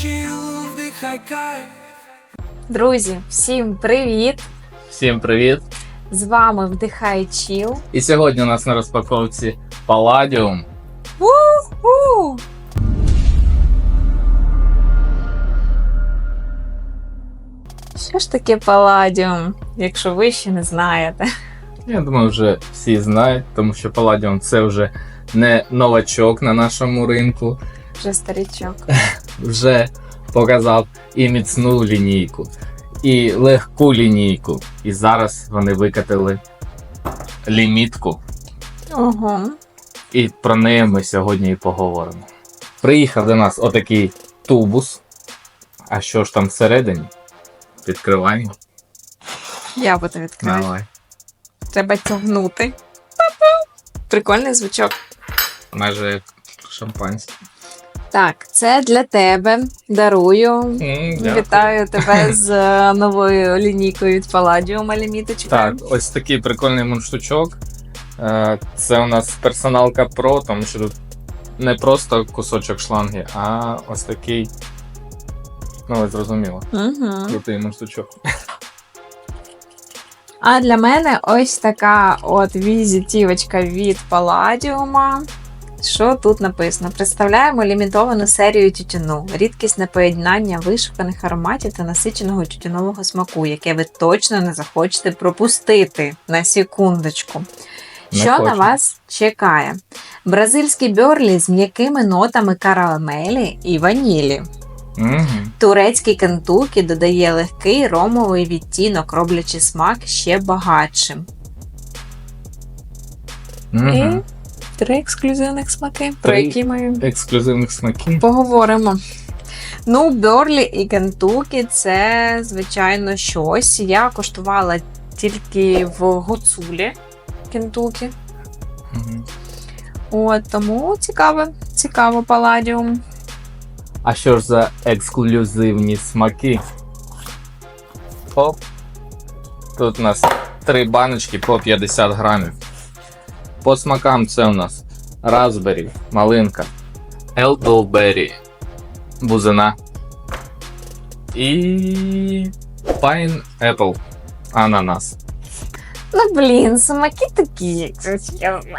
вдихай кайф. Друзі, всім привіт! Всім привіт! З вами Вдихай Чіл. І сьогодні у нас на розпаковці Palladium. У! Що ж таке паладіум, якщо ви ще не знаєте? Я думаю, вже всі знають, тому що Palladium це вже не новачок на нашому ринку, Вже старічок. вже показав і міцну лінійку, і легку лінійку. І зараз вони викатили лімітку, Ого. і про неї ми сьогодні і поговоримо. Приїхав до нас отакий тубус. А що ж там всередині? Відкриваємо. Я буду відкривати. Давай. Треба тягнути. Прикольний звучок. Майже як шампанське. Так, це для тебе. Дарую. Дякую. Вітаю тебе з е, новою лінійкою від Palladium ліміточка. Так, ось такий прикольний мундштучок. Е, Це у нас персоналка Pro, тому що тут не просто кусочок шланги, а ось такий. Ну, зрозуміло. Угу. Крутий мундштучок. А для мене ось така от візитівочка від Palladium. Що тут написано? Представляємо лімітовану серію тютюну, рідкісне поєднання вишуканих ароматів та насиченого тютюнового смаку, яке ви точно не захочете пропустити на секундочку. Не Що на вас чекає? Бразильський бьорлі з м'якими нотами карамелі і ванілі. Угу. Турецький кентукі додає легкий ромовий відтінок, роблячи смак ще багатшим. І три ексклюзивних смаки, про Три. які ми Ексклюзивних смаків. поговоримо. Ну, Берлі і Кентукі це, звичайно, щось. Я коштувала тільки в Гуцулі Кентукі. Мгм. От тому цікаве, цікаво паладіум. А що ж за ексклюзивні смаки? Оп. Тут у нас три баночки по 50 грамів. По смакам це у нас Raspberry, малинка, Elderberry, бузина і Pineapple, ананас. Ну, блін, смаки такі, якщо чесно.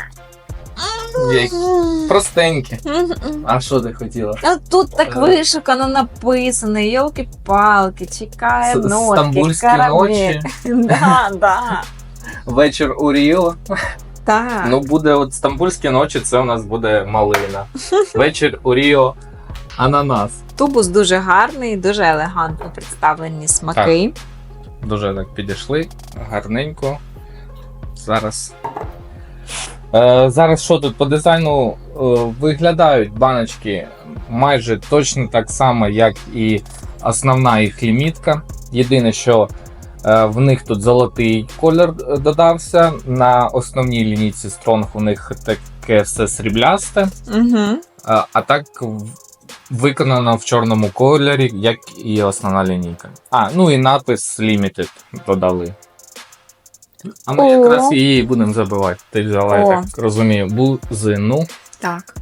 Простенькі. А що ти хотіла? Ну, тут так Е. вишукано написано, йолки-палки, чекає С- нотки, Стамбульські ночі, Да, да. вечір у Ріо. Так. Ну, буде от стамбульські ночі, це у нас буде малина. Вечір у Ріо ананас. Тубус дуже гарний, дуже елегантно представлені смаки. Дуже так підійшли, гарненько. Зараз. Е, зараз що тут по дизайну е, виглядають баночки майже точно так само, як і основна їх лімітка. Єдине, що в них тут золотий колір е, додався. На основній лінійці Strong у них таке все сріблясте. Угу. А, так виконано в чорному кольорі, як і основна лінійка. А, ну і напис Limited додали. А ми О. якраз її будемо забивати. Ти взяла, я О. так розумію, бузину. Так.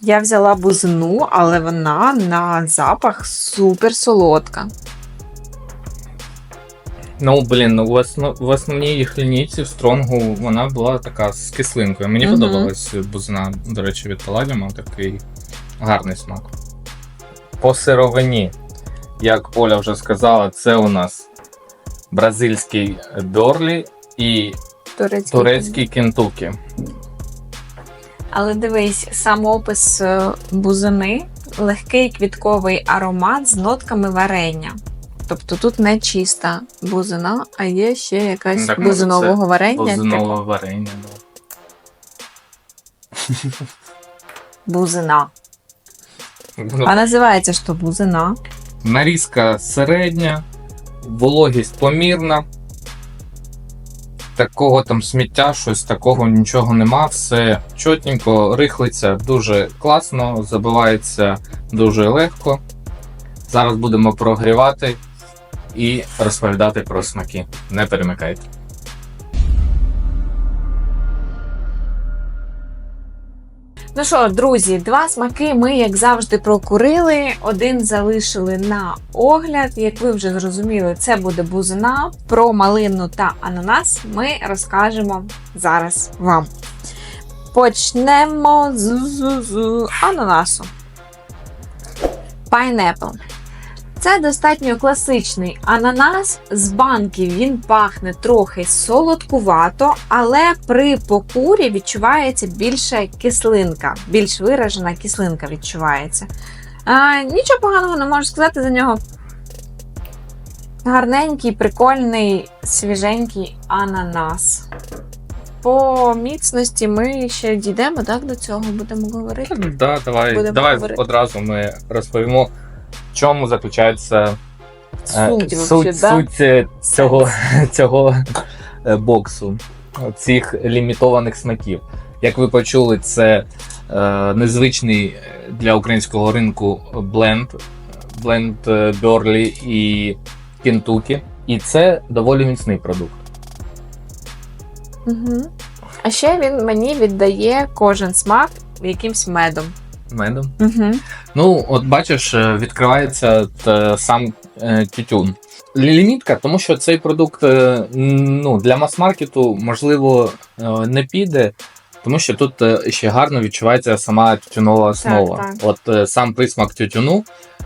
Я взяла бузину, але вона на запах супер солодка. Ну, блін, ну в, основ... в основній їх лінійці в стронгу вона була така з кислинкою. Мені Мгм. подобалась бузина, до речі, від Palladium, такий гарний смак. По сировині, як Оля вже сказала, це у нас бразильський бьорлі і Турецький. турецький кентукі. Але дивись, сам опис е, бузини легкий квітковий аромат з нотками варення. Тобто тут не чиста бузина, а є ще якась Так, може, бузинового варення. Бузинове варення. да. Типу, бузина. Ну, А називається що бузина. Нарізка середня, вологість помірна. Такого там сміття, щось такого нічого нема. Все чотненько, рихлиться дуже класно, забивається дуже легко. Зараз будемо прогрівати і розповідати про смаки. Не перемикайте. Ну що, друзі, два смаки ми, як завжди, прокурили. Один залишили на огляд. Як ви вже зрозуміли, це буде бузина. Про малину та ананас ми розкажемо зараз вам. Почнемо з, ананасу. Pineapple. Це достатньо класичний ананас. З банки він пахне трохи солодкувато, але при покурі відчувається більше кислинка, більш виражена кислинка відчувається. А, нічого поганого не можу сказати за нього. Гарненький, прикольний, свіженький ананас. По міцності ми ще дійдемо, так, до цього будемо говорити. Так, да, давай, Будемо давай говорити. одразу ми розповімо, в чому заключається е, Суть, суть, суть е, цього, цього е, боксу, цих лімітованих смаків. Як ви почули, це е, незвичний для українського ринку бленд, бленд Берлі і Кентукі. І це доволі міцний продукт. Угу. А ще він мені віддає кожен смак якимсь медом. Медом. Угу. Ну, от бачиш, е, відкривається сам е, тютюн. Лімітка, тому що цей продукт е, ну, для мас-маркету, можливо, е, не піде, тому що тут е, ще гарно відчувається сама тютюнова основа. так. От е, сам присмак тютюну,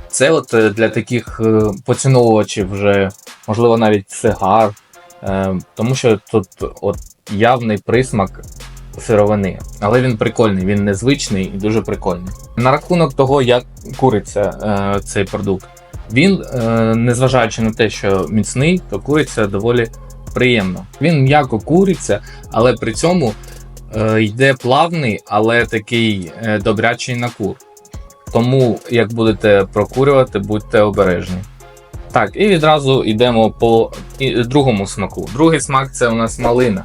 це от е, для таких е, поціновувачів вже, можливо, навіть сигар, е, тому що тут от явний присмак сировини. Але він прикольний, він незвичний і дуже прикольний. На рахунок того, як куриться е, цей продукт, він, е, незважаючи на те, що міцний, то куриться доволі приємно. Він м'яко куриться, але при цьому е, йде плавний, але такий е, добрячий накур. Тому, як будете прокурювати, будьте обережні. Так, і відразу йдемо по другому смаку. Другий смак це у нас малина.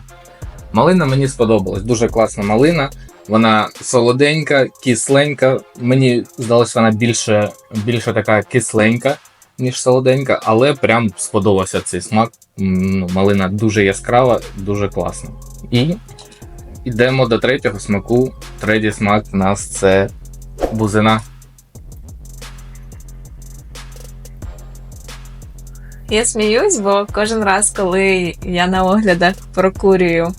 Малина мені сподобалась. Дуже класна малина. Вона солоденька, кисленька. Мені здалось, вона більше, більше така кисленька, ніж солоденька, але прям сподобався цей смак. Ну, малина дуже яскрава, дуже класна. І йдемо до третього смаку. Третій смак у нас це бузина. Я сміюсь, бо кожен раз, коли я на оглядах прокурюю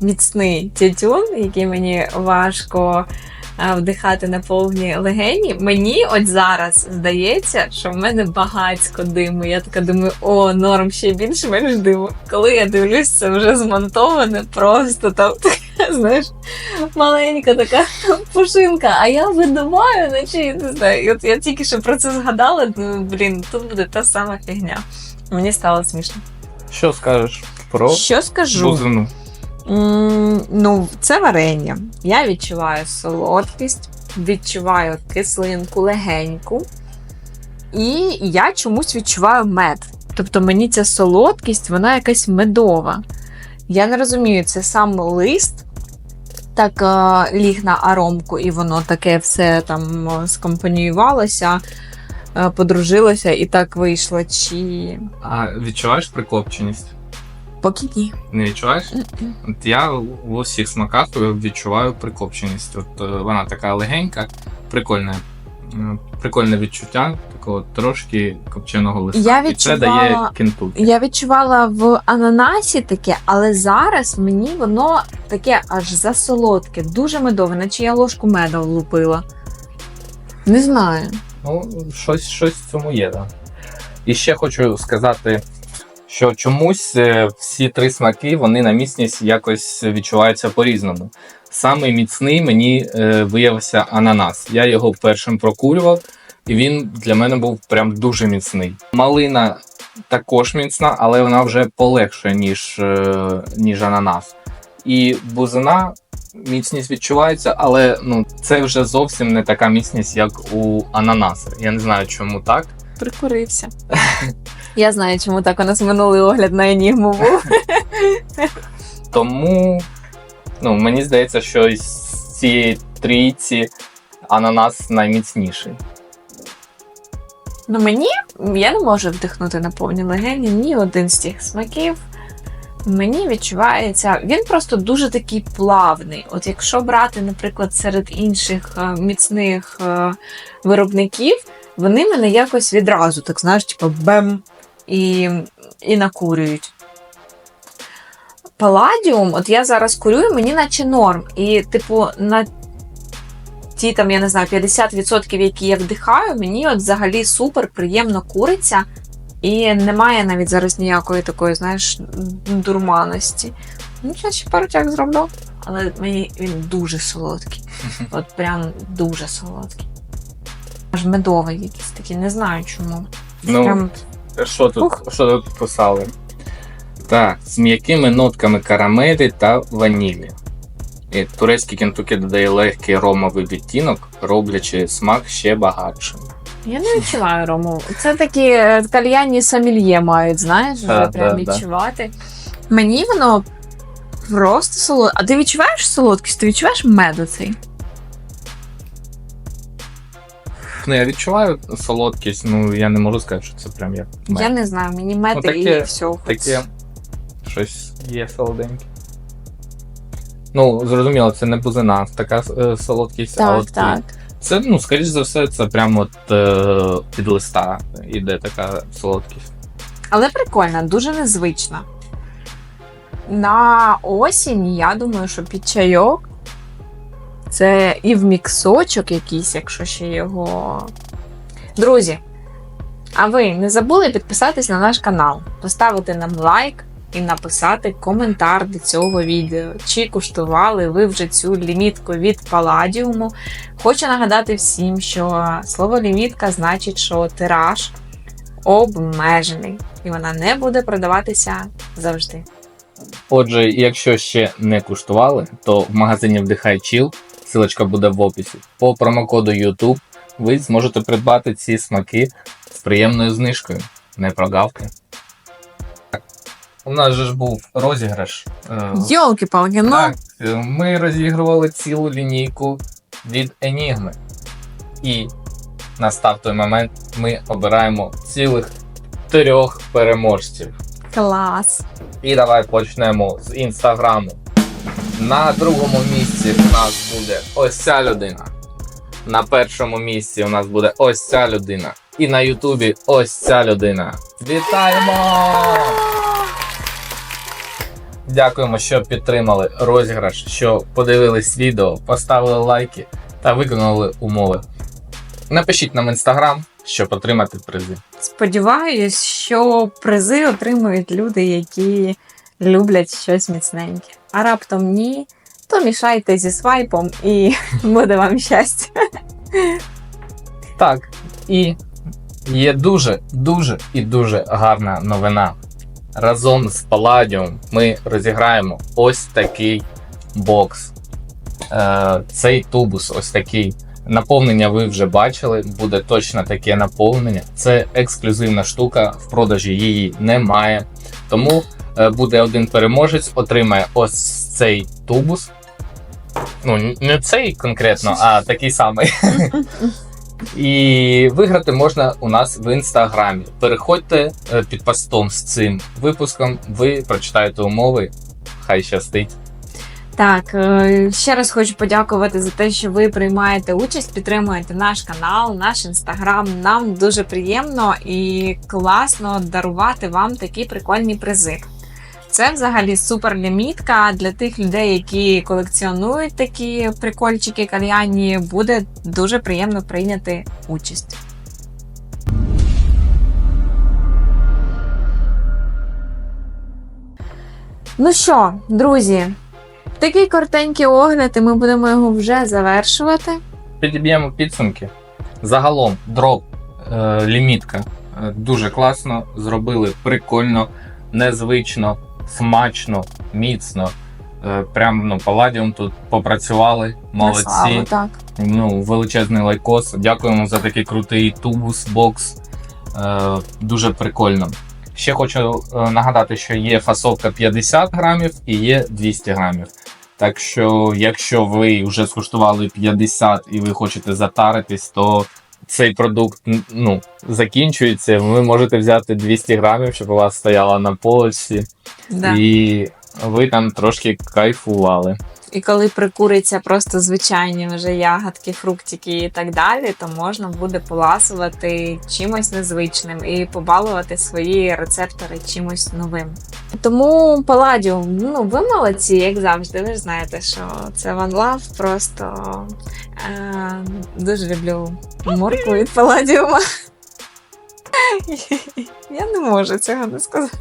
міцний тютюн, який мені важко вдихати на повні легені, мені от зараз здається, що в мене багацько диму. Я така думаю, о, норм ще більше менш диму. Коли я дивлюсь, це вже змонтоване, просто там така, знаєш, маленька така пушинка. А я видуваю, наче я не знаю. І от я тільки що про це згадала. Думаю, блін, тут буде та сама фігня. Мені стало смішно. Що скажеш про Що скажу? бузину? Ну, це варення. Я відчуваю солодкість, відчуваю кислинку легеньку. І я чомусь відчуваю мед. Тобто мені ця солодкість, вона якась медова. Я не розумію, це сам лист так е, ліг на аромку, і воно таке все там е, скомпаніювалося, е, подружилося і так вийшло. Чи А відчуваєш прикопченість? Поки ні. Не відчуваєш? От я в усіх смаках відчуваю прикопченість. От е, вона така легенька, прикольна. Е, Прикольне відчуття такого трошки копченого листа. Я І це дає відчувала- кентукі. Я відчувала в ананасі таке, але зараз мені воно таке аж засолодке, дуже медове, наче я ложку меду влупила. Не знаю. Ну, щось, щось в цьому є, так. І ще хочу сказати, що чомусь е, всі три смаки вони на міцність якось відчуваються по-різному. Самий міцний мені е, виявився ананас. Я його першим прокурював, і він для мене був прям дуже міцний. Малина також міцна, але вона вже полегше, ніж, е, ніж ананас. І бузина міцність відчувається, але ну, це вже зовсім не така міцність, як у ананаса. Я не знаю, чому так. Прикурився. Я знаю, чому так у нас минулий огляд на енігму був. Тому ну, мені здається, що із цієї трійці ананас найміцніший. Ну мені я не можу вдихнути на повні легені ні один з цих смаків. Мені відчувається, він просто дуже такий плавний. От якщо брати, наприклад, серед інших е, міцних е, виробників, вони мене якось відразу, так знаєш, типу бем і, і накурюють. Паладіум, от я зараз курю, і мені наче норм. І, типу, на ті там, я не знаю, 50%, які я вдихаю, мені от взагалі супер приємно куриться. І немає навіть зараз ніякої такої, знаєш, дурманості. Ну, зараз ще пару зроблю, але мені він дуже солодкий. От прям дуже солодкий. Аж медовий якийсь такий, не знаю чому. Ну, Прям Що тут, Ух. що тут писали? Так, з м'якими нотками карамелі та ванілі. І турецький кентукі додає легкий ромовий відтінок, роблячи смак ще багатшим. Я не відчуваю рому. Це такі е, кальянні самільє мають, знаєш, вже Да, прям да, да. відчувати. Мені воно просто солодке. А ти відчуваєш солодкість? Ти відчуваєш мед оцей? Ну, я відчуваю солодкість, ну я не можу сказати, що це прям як мед. Я не знаю, мені мед Ну, таке- і все. Таке щось є солоденьке. Ну, зрозуміло, це не бузина, така е, солодкість, а Так, так. це, ну, скоріш за все, це прямо от е, під листа іде така солодкість. Але прикольно, дуже незвично. На осінь, я думаю, що під чайок це і в міксочок якийсь, якщо ще його. Друзі, а ви не забули підписатись на наш канал, поставити нам лайк і написати коментар до цього відео. Чи куштували ви вже цю лімітку від Паладіуму? Хочу нагадати всім, що слово лімітка значить, що тираж обмежений, і вона не буде продаватися завжди. Отже, якщо ще не куштували, то в магазині Вдихай Chill, ссылочка буде в описі. По промокоду YouTube ви зможете придбати ці смаки з приємною знижкою. Не прогавте. У нас же ж був розіграш. Е, Йолки-палки, ну Так, е, ми розігрували цілу лінійку від Enigma. І настав той момент, ми обираємо цілих трьох переможців. клас. І давай почнемо з інстаграму. На другому місці у нас буде ось ця людина. На першому місці у нас буде ось ця людина. І на Ютубі ось ця людина. Вітаємо! Дякуємо, що підтримали розіграш, що подивились відео, поставили лайки та виконали умови. Напишіть нам інстаграм, щоб отримати призи. Сподіваюсь, що призи отримують люди, які люблять щось міцненьке. А раптом ні, то мішайте зі свайпом і буде вам щастя. Так, і є дуже, дуже і дуже гарна новина. Разом з Palladium ми розіграємо ось такий бокс. Е, цей тубус, ось такий. Наповнення ви вже бачили, буде точно таке наповнення. Це ексклюзивна штука, в продажі її немає. Тому буде один переможець, отримає ось цей тубус. Ну, не цей конкретно, а такий самий. І виграти можна у нас в інстаграмі. Переходьте е, під постом з цим випуском, ви прочитаєте умови. Хай щастить. Так, е, ще раз хочу подякувати за те, що ви приймаєте участь, підтримуєте наш канал, наш інстаграм. Нам дуже приємно і класно дарувати вам такі прикольні призи. Це взагалі супер лімітка для тих людей, які колекціонують такі прикольчики кальянні. Буде дуже приємно прийняти участь. Ну що, друзі, такий коротенький огляд, і ми будемо його вже завершувати. Підіб'ємо підсумки. Загалом дроп е, лімітка е, дуже класно. Зробили прикольно, незвично, смачно, міцно. Е, прям ну, Паладіум тут попрацювали. Молодці. славу, так. Ну, величезний лайкос. Дякуємо за такий крутий тубус, бокс. Е, дуже прикольно. Ще хочу е, нагадати, що є фасовка 50 грамів і є 200 грамів. Так що, якщо ви вже скуштували 50 і ви хочете затаритись, то цей продукт ну, закінчується, ви можете взяти 200 грамів, щоб у вас стояла на полочці, Да. і ви там трошки кайфували. І коли прикуриться просто звичайні вже ягодки, фруктики і так далі, то можна буде поласувати чимось незвичним і побалувати свої рецептори чимось новим. Тому Паладіум, ну ви молодці, як завжди. Ви ж знаєте, що це One Love, просто е, дуже люблю моркву від Паладіума. Я не можу цього не сказати.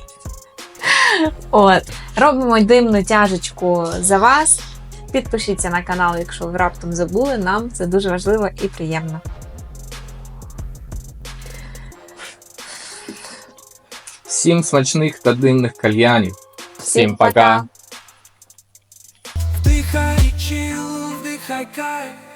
От, робимо димну тяжечку за вас. Підпишіться на канал, якщо ви раптом забули. Нам це дуже важливо і приємно. Всім смачних та дивних кальянів. Всім пока! Вдихай чил, вдихай кайф